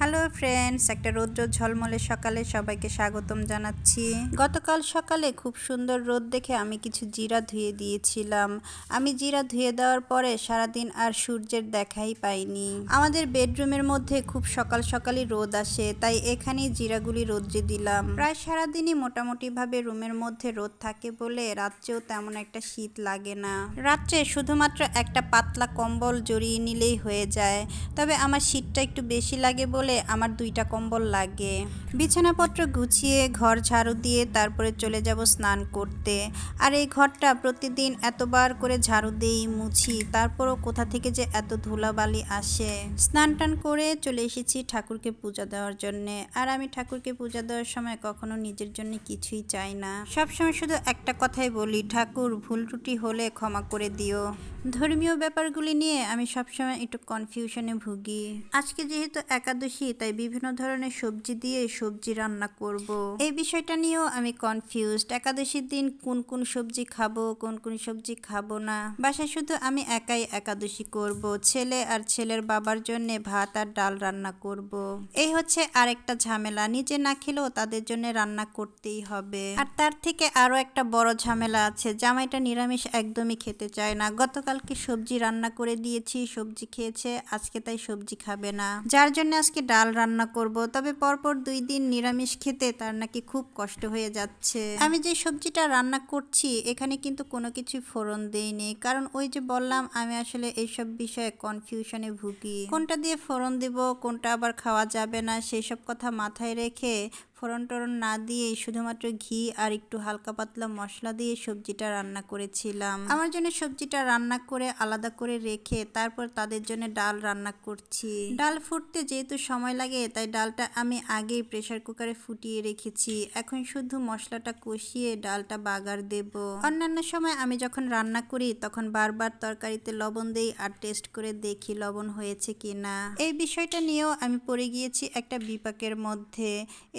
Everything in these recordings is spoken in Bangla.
হ্যালো ফ্রেন্ডস একটা রৌদ্র ঝলমলে সকালে সবাইকে স্বাগতম জানাচ্ছি। গতকাল সকালে খুব সুন্দর রোদ দেখে আমি কিছু জিরা ধুয়ে দিয়েছিলাম। আমি জিরা ধুয়ে দেওয়ার পরে সারাদিন আর সূর্যের দেখাই পাইনি। আমাদের বেডরুমের মধ্যে খুব সকাল সকালই রোদ আসে, তাই এখানেই জিরাগুলি রোদ্রে দিলাম। প্রায় সারাদিনই মোটামুটিভাবে রুমের মধ্যে রোদ থাকে বলে রাত্রেও তেমন একটা শীত লাগে না। রাত্রে শুধুমাত্র একটা পাতলা কম্বল জড়িয়ে নিলেই হয়ে যায়। তবে আমার শীতটা একটু বেশি লাগে বলে আমার দুইটা কম্বল লাগে। বিছানাপত্র গুছিয়ে ঘর ঝাড়ু দিয়ে তারপরে চলে যাব স্নান করতে। আর এই ঘরটা প্রতিদিন এতবার করে ঝাড়ু দেই মুছি, তারপরও কোথা থেকে যে এত ধুলাবালি আসে। স্নান টান করে চলে এসেছি ঠাকুরকে পূজা দেওয়ার জন্যে। আর আমি ঠাকুরকে পূজা দেওয়ার সময় কখনো নিজের জন্য কিছুই চাই না। সবসময় শুধু একটা কথাই বলি, ঠাকুর ভুল ত্রুটি হলে ক্ষমা করে দিও। ধর্মীয় ব্যাপারগুলি নিয়ে আমি সবসময় একটু কনফিউশনে ভুগি। আজকে যেহেতু একাদশী, তাই বিভিন্ন ধরনের সবজি দিয়ে সবজি রান্না করব। এই বিষয়টা নিয়েও আমি কনফিউজড একাদশীর দিন কোন কোন সবজি খাব, কোন কোন সবজি খাব না। বাসায় শুধু আমি একাই একাদশী করব। ছেলে আর ছেলের বাবার জন্য ভাত আর ডাল রান্না করব। এই হচ্ছে আরেকটা ঝামেলা। নিজে না খেলেও তাদের জন্য রান্না করতেই হবে। আর তার থেকে আরও একটা বড় ঝামেলা আছে। জামাইটা নিরামিষ একদমই খেতে চায় না। গতকালকে সবজি রান্না করে দিয়েছি, সবজি খেয়েছে, আজকে তাই সবজি খাবে না। যার জন্য আজকে ডাল রান্না করব, তবে পরপর দুই দিন নিরামিষ খেতে তার নাকি খুব কষ্ট হয়ে যাচ্ছে। আমি যে সবজিটা রান্না করছি, এখানে কিন্তু কোনো কিছু ফোড়ন দেইনি, কারণ ওই যে বললাম, আমি আসলে এইসব বিষয়ে কনফিউশনে ভুগি। কোনটা দিয়ে ফোড়ন দিব, কোনটা আবার খাওয়া যাবে না সেই সব কথা মাথায় রেখে ফোড়ন টোড়ন না দিয়ে শুধুমাত্র ঘি আর একটু হালকা পাতলা মশলা দিয়ে সবজিটা রান্না করেছিলাম। আমার জন্য সবজিটা রান্না করে আলাদা করে রেখে তারপর তাদের জন্য ডাল রান্না করছি। ডাল ফুটতে যেহেতু সময় লাগে, তাই ডালটা আমি আগেই প্রেসার কুকারে ফুটিয়ে রেখেছি। এখন শুধু মশলাটা কষিয়ে ডালটা বাগার দেব। অন্যান্য সময় আমি যখন রান্না করি, তখন বারবার তরকারিতে লবণ দেই আর টেস্ট করে দেখি লবণ হয়েছে কিনা। এই বিষয়টা নিয়েও আমি পড়ে গিয়েছি একটা বিপাকের মধ্যে।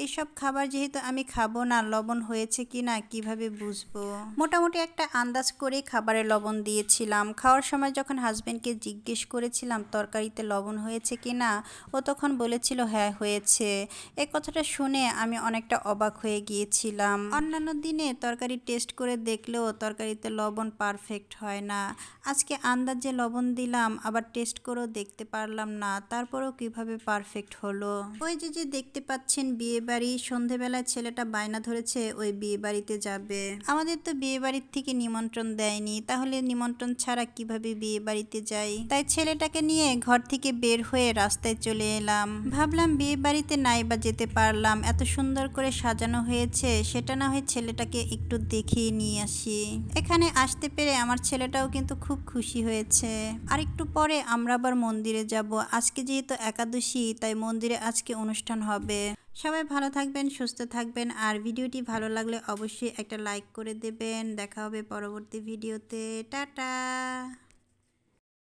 এইসব খাবার যেহেতু আমি খাব না, লবণ হয়েছে কি না, কীভাবে বুঝব? মোটামুটি একটা আন্দাজ করে খাবারে লবণ দিয়েছিলাম। খাওয়ার সময় যখন হাজবেন্ডকে জিজ্ঞেস করেছিলাম, তরকারিতে লবণ হয়েছে কি না? ও তখন বলেছিল হ্যাঁ হয়েছে। এই কথাটা শুনে আমি অনেকটা অবাক হয়ে গিয়েছিলাম। অন্যান্য দিনে তরকারি টেস্ট করে দেখলেও তরকারিতে লবণ পারফেক্ট হয় না। আজকে আন্দাজে লবণ দিলাম, আবার টেস্ট করেও দেখতে পারলাম না। তারপরেও কীভাবে পারফেক্ট হলো? ওই যে যে দেখতে পাচ্ছেন বিয়ে বাড়ি সন্ধেবেলায় ছেলেটা বায়না ধরেছে, ওই বিয়ে বাড়িতে যাবে। আমাদের তো বিয়ে বাড়ির থেকে নিমন্ত্রণ দেয়নি, তাহলে নিমন্ত্রণ ছাড়া কীভাবে বিয়ে বাড়িতে যাই? তাই ছেলেটাকে নিয়ে ঘর থেকে বের হয়ে রাস্তায় চলে এলাম। ভাবলাম বিয়ে বাড়িতে নাই বা যেতে পারলাম, এত সুন্দর করে সাজানো হয়েছে, সেটা না হয় ছেলেটাকে একটু দেখিয়ে নিয়ে আসি। এখানে আসতে পেরে আমার ছেলেটাও কিন্তু খুব খুশি হয়েছে। আর একটু পরে আমরা আবার মন্দিরে যাব। আজকে যেহেতু একাদশী, তাই মন্দিরে আজকে অনুষ্ঠান হবে। সবাই ভালো থাকবেন, সুস্থ থাকবেন। আর ভিডিওটি ভালো লাগলে অবশ্যই একটা লাইক করে দেবেন। দেখা হবে পরবর্তী ভিডিওতে। টাটা!